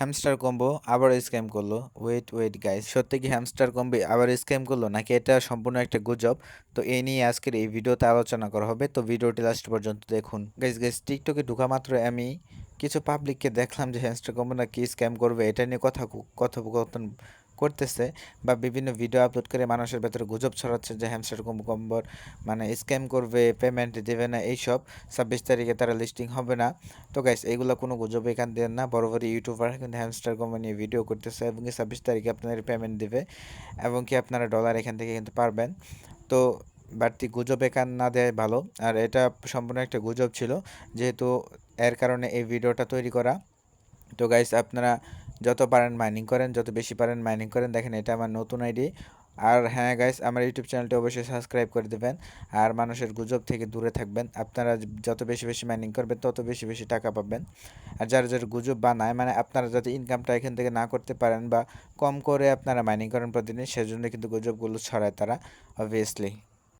Hamster combo আবার scam করল। Wait wait guys সত্যি কি হ্যামস্টার কম্বো আবার স্ক্যাম করল? নাকি এটা সম্পূর্ণ একটা গুজব? তো এই নিয়ে আজকের এই ভিডিওতে আলোচনা করা হবে। তো ভিডিওটি লাস্ট পর্যন্ত দেখুন। গাইস গাইস টিকটকে ঢুকা মাত্র আমি কিছু পাবলিককে দেখলাম যে হ্যামস্টার কম্বো নাকি স্ক্যাম করবে। এটা নিয়ে কথা কথোপকথন করতেছে বা বিভিন্ন ভিডিও আপলোড করে মানুষের ভেতরে গুজব ছড়াচ্ছে যে হ্যামস্টার কম্বো কম্বোর মানে স্ক্যাম করবে পেমেন্ট দেবে না, এইসব। ছাব্বিশ তারিখে তারা লিস্টিং হবে না। তো গাইস এইগুলো কোনো গুজব এখান দিয়ে না। বড় বড় ইউটিউবার কিন্তু হ্যামস্টার কম্বো নিয়ে ভিডিও করতেছে এবং ছাব্বিশ তারিখে আপনাদের পেমেন্ট দেবে এবং কি আপনারা ডলার এখান থেকে কিন্তু পারবেন। তো বাড়তি গুজব এখান না দেয় ভালো। আর এটা সম্পূর্ণ একটা গুজব ছিল, যেহেতু এর কারণে এই ভিডিওটা তৈরি করা। তো গাইস আপনারা যত পারেন মাইনিং করেন, যত বেশি পারেন মাইনিং করেন। দেখেন, এটা আমার নতুন আইডি আর হ্যাঁ গাইস আমার ইউটিউব চ্যানেলটি অবশ্যই সাবস্ক্রাইব করে দেবেন। আর মানুষের গুজব থেকে দূরে থাকবেন। আপনারা যত বেশি বেশি মাইনিং করবেন, তত বেশি বেশি টাকা পাবেন। আর যারা যারা গুজব বানায় মানে আপনারা যাতে ইনকামটা এখান থেকে না করতে পারেন বা কম করে আপনারা মাইনিং করেন প্রতিদিন, সেজন্য কিন্তু গুজবগুলো ছড়ায় তারা অবভিয়াসলি